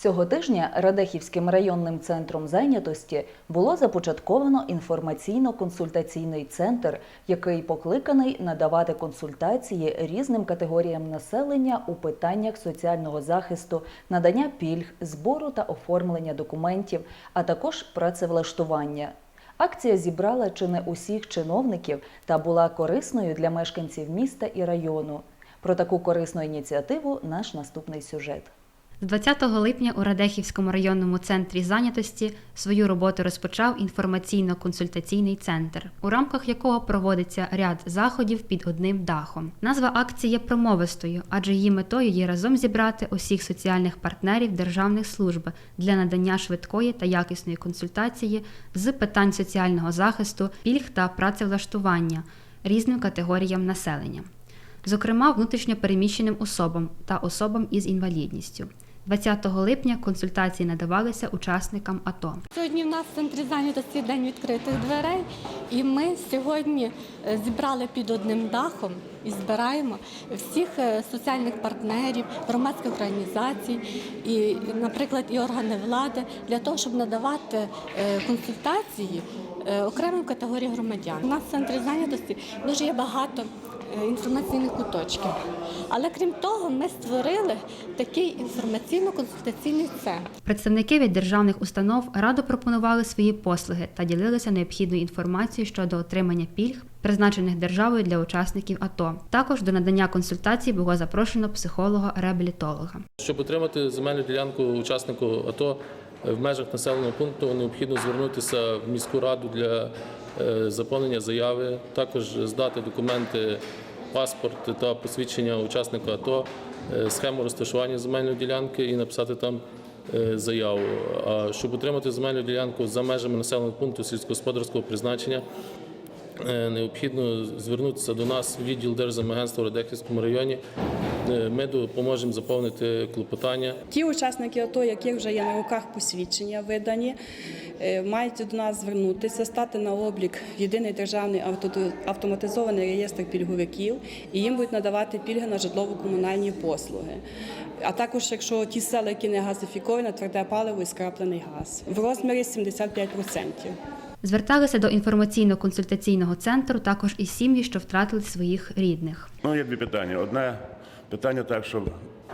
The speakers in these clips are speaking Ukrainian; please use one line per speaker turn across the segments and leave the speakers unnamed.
Цього тижня Радехівським районним центром зайнятості було започатковано інформаційно-консультаційний центр, який покликаний надавати консультації різним категоріям населення у питаннях соціального захисту, надання пільг, збору та оформлення документів, а також працевлаштування. Акція зібрала чи не усіх чиновників та була корисною для мешканців міста і району. Про таку корисну ініціативу наш наступний сюжет.
З 20 липня у Радехівському районному центрі зайнятості свою роботу розпочав інформаційно-консультаційний центр, у рамках якого проводиться ряд заходів під одним дахом. Назва акції є промовистою, адже її метою є разом зібрати усіх соціальних партнерів державних служб для надання швидкої та якісної консультації з питань соціального захисту, пільг та працевлаштування різним категоріям населення зокрема внутрішньо переміщеним особам та особам із інвалідністю. 20 липня консультації надавалися учасникам АТО.
Сьогодні в нас в центрі зайнятості день відкритих дверей, і ми сьогодні е, зібрали під одним дахом і збираємо всіх е, соціальних партнерів, громадських організацій і, наприклад, і органи влади для того, щоб надавати е, консультації окремим категоріям громадян. У нас в центрі зайнятості дуже є багато інформаційних куточків. Але крім того, ми створили такий інформаційно-консультаційний центр.
Представники від державних установ радо пропонували свої послуги та ділилися необхідною інформацією щодо отримання пільг, призначених державою для учасників АТО. Також до надання консультацій було запрошено психолога-реабілітолога.
Щоб отримати земельну ділянку учаснику АТО е, в межах населеного пункту, необхідно звернутися в міську раду для е, заповнення заяви, також здати документи, паспорт та посвідчення учасника АТО, е, схему розташування земельної ділянки і написати там е, заяву. А щоб отримати земельну ділянку за межами населеного пункту сільськогосподарського призначення, Е, необхідно звернутися до нас в відділ Держземагентства в Радехівському районі. Е, Ми допоможемо заповнити клопотання.
Ті учасники АТО, яких вже є на руках посвідчення видані, е, мають до нас звернутися, стати на облік єдиний державний авто- автоматизований реєстр пільговиків, і їм будуть надавати пільги на житлово-комунальні послуги. А також, якщо ті села, які не газифіковані, тверде паливо і скраплений газ в розмірі 75%.
Зверталися до інформаційно-консультаційного центру також і сім'ї, що втратили своїх рідних.
Ну, є дві питання. Одне питання так, що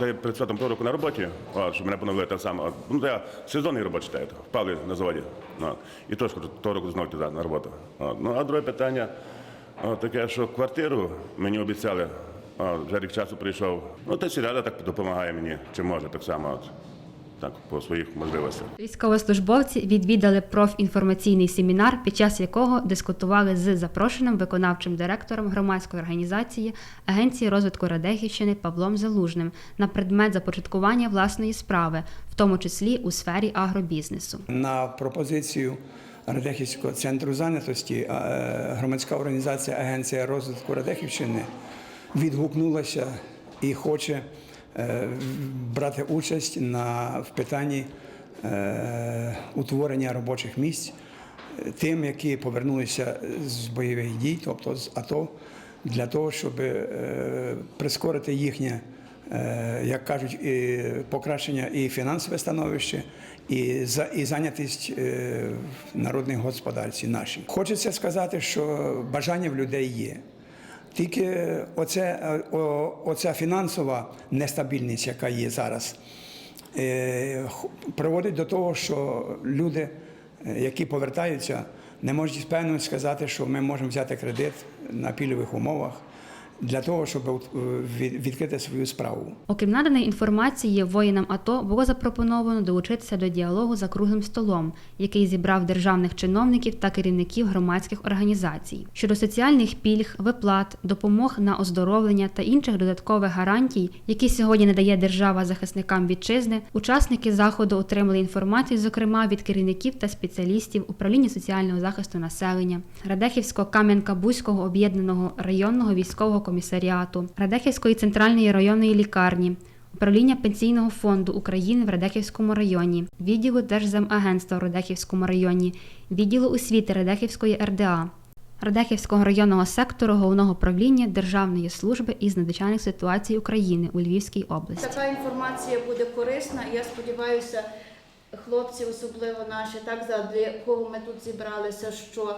я перед святом року на роботі, а, щоб мене поновили те саме. Ну, я сезонний робочий читаю, впали на заводі. А, і теж того року знову туди на роботу. А, Ну, а друге питання а, таке, що квартиру мені обіцяли, а, вже рік часу прийшов. Ну, та сільрада так допомагає мені, чи може так само. От, так, по своїх можливостях.
Військовослужбовці відвідали профінформаційний семінар, під час якого дискутували з запрошеним виконавчим директором громадської організації Агенції розвитку Радехівщини Павлом Залужним на предмет започаткування власної справи, в тому числі у сфері агробізнесу.
На пропозицію Радехівського центру зайнятості е, громадська організація Агенція розвитку Радехівщини відгукнулася і хоче брати участь на в питанні е, утворення робочих місць е, тим, які повернулися з бойових дій, тобто з АТО, для того, щоб е, прискорити їхнє е, як кажуть, і покращення і фінансове становище, і за і зайнятість е, народних господарці нашій. Хочеться сказати, що бажання в людей є. Тільки оце, е, о- оця фінансова нестабільність, яка є зараз, е, приводить до того, що люди, е, які повертаються, не можуть з сказати, що ми можемо взяти кредит на пільових умовах для того, щоб е, відкрити свою справу.
Окрім наданої інформації, воїнам АТО було запропоновано долучитися до діалогу за круглим столом, який зібрав державних чиновників та керівників громадських організацій щодо соціальних пільг, виплат, допомог на оздоровлення та інших додаткових гарантій, які сьогодні надає держава захисникам вітчизни. Учасники заходу отримали інформацію, зокрема від керівників та спеціалістів управління соціального захисту населення, Радехівського Кам'янка-Бузького об'єднаного районного військового комісаріату, Радехівської центральної районної лікарні. Управління Пенсійного фонду України в Радехівському районі, відділу Держземагентства в Радехівському районі, відділу освіти Радехівської РДА, Радехівського районного сектору головного правління Державної служби із надзвичайних ситуацій України у Львівській області.
Така інформація буде корисна, я сподіваюся, хлопці, особливо наші, так задля кого ми тут зібралися, що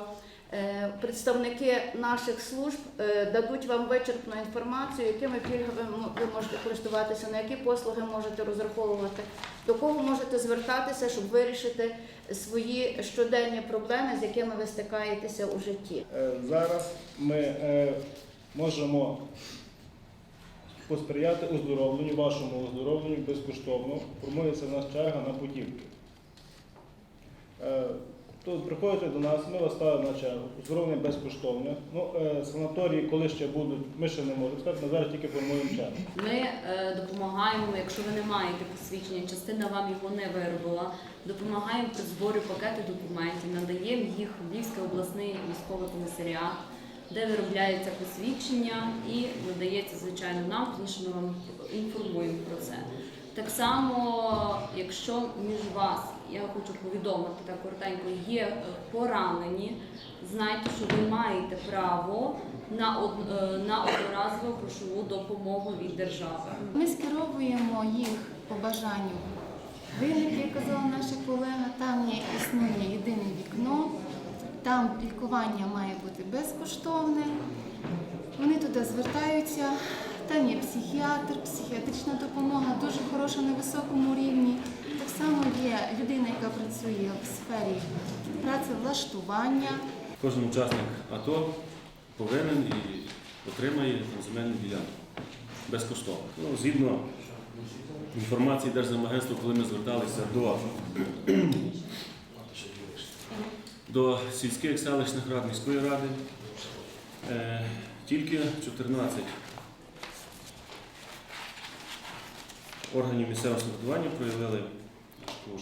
представники наших служб е, дадуть вам вичерпну інформацію, якими пільгами ви можете користуватися, на які послуги можете розраховувати, до кого можете звертатися, щоб вирішити свої щоденні проблеми, з якими ви стикаєтеся у житті.
Е, Зараз ми е, можемо посприяти оздоровленню, вашому оздоровленню безкоштовно. Формується в нас черга на путівки. То приходите до нас, ми вас ставимо на чергу. Оздоровлення безкоштовне. Ну, е, санаторії, коли ще будуть, ми ще не можемо сказати, ми зараз тільки формуємо чергу.
Ми е, допомагаємо, якщо ви не маєте посвідчення, частина вам його не виробила. Допомагаємо при зборі пакету документів, надаємо їх в Львівський обласний військовий комісаріат, де виробляється посвідчення і надається, звичайно, нам, тому що ми вам інформуємо про це. Так само, якщо між вас, я хочу повідомити так коротенько, є е, поранені, знайте, що ви маєте право на, од, е, на одноразову грошову допомогу від держави.
Ми скеровуємо їх по бажанню. Виник, як казала наша колега, там є існує єдине вікно, там лікування має бути безкоштовне. Вони туди звертаються, там є психіатр, психіатрична допомога, дуже хороша на високому рівні. Так само є людина, яка працює в сфері працевлаштування.
Кожен учасник АТО повинен і отримає земельну ділянку безкоштовно. Ну, згідно інформації Держземагентства, коли ми зверталися до, до сільських селищних рад міської ради, е, тільки 14 органів місцевого самоврядування проявили також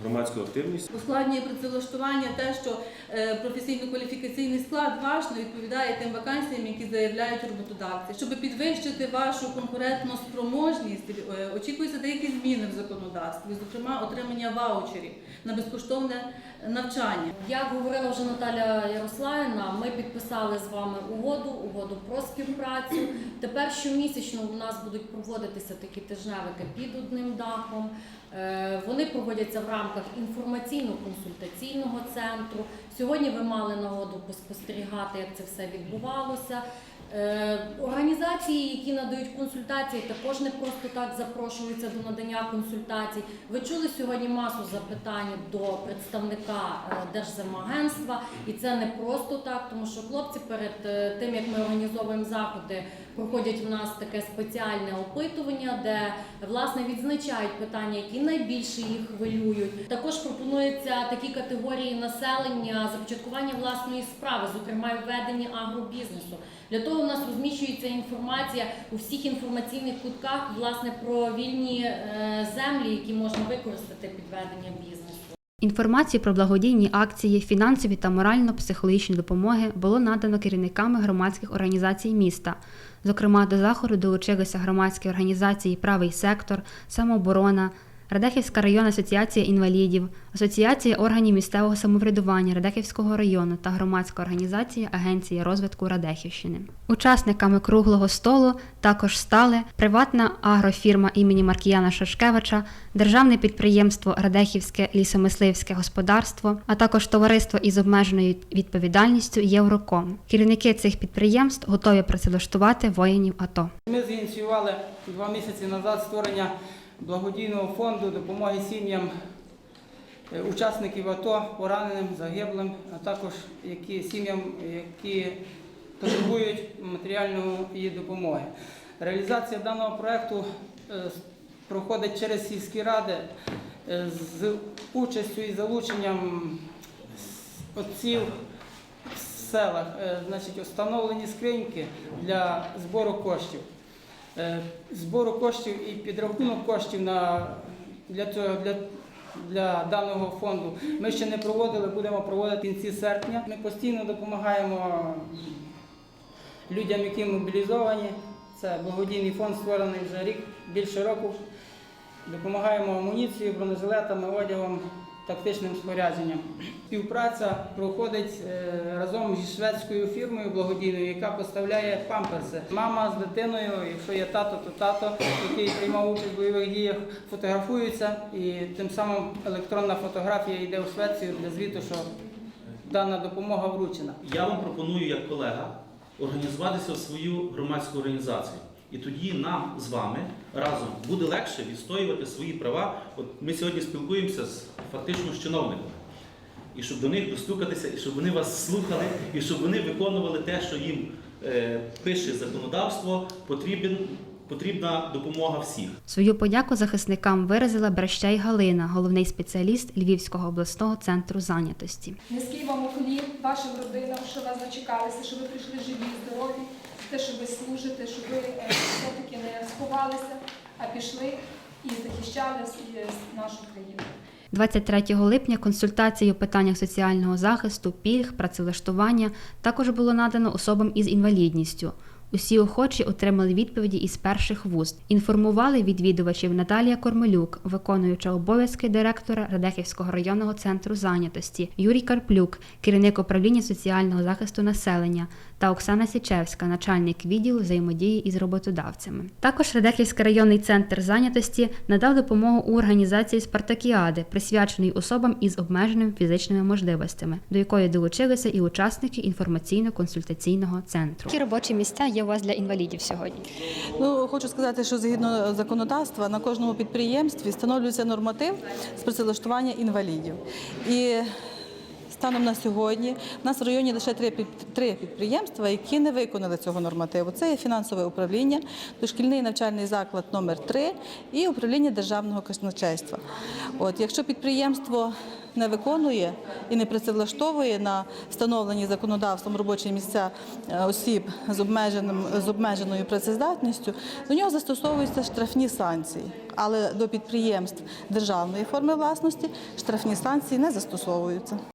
громадську активність.
Ускладнює працевлаштування те, що професійно-кваліфікаційний склад ваш не відповідає тим вакансіям, які заявляють роботодавці. Щоб підвищити вашу конкурентну спроможність, е, очікуються деякі зміни в законодавстві, зокрема отримання ваучерів на безкоштовне навчання.
Як говорила вже Наталя Ярославівна, ми підписали з вами угоду, угоду про співпрацю. Тепер щомісячно у нас будуть проводитися такі тижневики під одним дахом. Е, Вони проводяться в рамках інформаційно-консультаційного центру. Сьогодні ви мали нагоду поспостерігати, як це все відбувалося. Е, Організації, які надають консультації, також не просто так запрошуються до надання консультацій. Ви чули сьогодні масу запитань до представника е, Держземагентства, і це не просто так, тому що хлопці перед е, тим як ми організовуємо заходи, проходять в нас таке спеціальне опитування, де власне відзначають питання, які найбільше їх хвилюють. Також пропонуються такі категорії населення започаткування власної справи, зокрема введення агробізнесу. Для того у нас розміщується інформація у всіх інформаційних кутках власне про вільні е, землі, які можна використати під ведення бізнесу.
Інформацію про благодійні акції, фінансові та морально-психологічні допомоги було надано керівниками громадських організацій міста. Зокрема, до заходу долучилися громадські організації Правий сектор, самооборона, Радехівська районна асоціація інвалідів, Асоціація органів місцевого самоврядування Радехівського району та громадська організація Агенція розвитку Радехівщини. Учасниками круглого столу також стали приватна агрофірма імені Маркіяна Шашкевича, державне підприємство Радехівське лісомисливське господарство, а також товариство із обмеженою відповідальністю Євроком. Керівники цих підприємств готові працевлаштувати воїнів АТО.
Ми зініціювали два місяці назад створення благодійного фонду допомоги сім'ям е, учасників АТО, пораненим, загиблим, а також які, сім'ям, які потребують матеріальної допомоги. Реалізація даного проєкту е, проходить через сільські ради е, з участю і залученням отців в селах, значить, встановлені скриньки для збору коштів. Е, Збору коштів і підрахунок коштів на, для, для, для даного фонду ми ще не проводили, будемо проводити в кінці серпня. Ми постійно допомагаємо людям, які мобілізовані. Це благодійний фонд створений вже рік, більше року. Допомагаємо амуніцією, бронежилетами, одягом, тактичним спорядженням. Співпраця проходить е, разом зі шведською фірмою благодійною, яка поставляє памперси. Мама з дитиною, якщо є тато, то тато, який приймав участь в бойових діях, фотографуються, і тим самим електронна фотографія йде у Швецію для звіту, що дана допомога вручена.
Я вам пропоную як колега організуватися в свою громадську організацію. І тоді нам з вами разом буде легше відстоювати свої права. От ми сьогодні спілкуємося з фактично з чиновниками. І щоб до них достукатися, і щоб вони вас слухали, і щоб вони виконували те, що їм е, пише законодавство, потрібен, потрібна допомога всіх.
Свою подяку захисникам виразила Брещай Галина, головний спеціаліст Львівського обласного центру зайнятості.
Низький вам уклін вашим родинам, що вас зачекалися, що ви прийшли живі, здорові, те, що ви служите, що ви е, все-таки не сховалися, а пішли і захищали е, нашу країну.
23 липня консультації у питаннях соціального захисту, пільг, працевлаштування також було надано особам із інвалідністю. Усі охочі отримали відповіді із перших вуст. Інформували відвідувачів Наталія Кормелюк, виконуюча обов'язки директора Радехівського районного центру зайнятості, Юрій Карплюк, керівник управління соціального захисту населення, та Оксана Січевська, начальник відділу взаємодії із роботодавцями. Також Радехівський районний центр зайнятості надав допомогу у організації Спартакіади, присвяченої особам із обмеженими фізичними можливостями, до якої долучилися і учасники інформаційно-консультаційного центру.
Які робочі місця є у вас для інвалідів сьогодні?
Ну, хочу сказати, що згідно законодавства на кожному підприємстві встановлюється норматив з працевлаштування інвалідів. І станом на сьогодні в нас в районі лише три, під- підприємства, які не виконали цього нормативу. Це є фінансове управління, дошкільний навчальний заклад номер 3 і управління державного казначейства. От, якщо підприємство не виконує і не працевлаштовує на встановлені законодавством робочі місця е, осіб з обмеженим з обмеженою працездатністю, до нього застосовуються штрафні санкції. Але до підприємств державної форми власності штрафні санкції не застосовуються.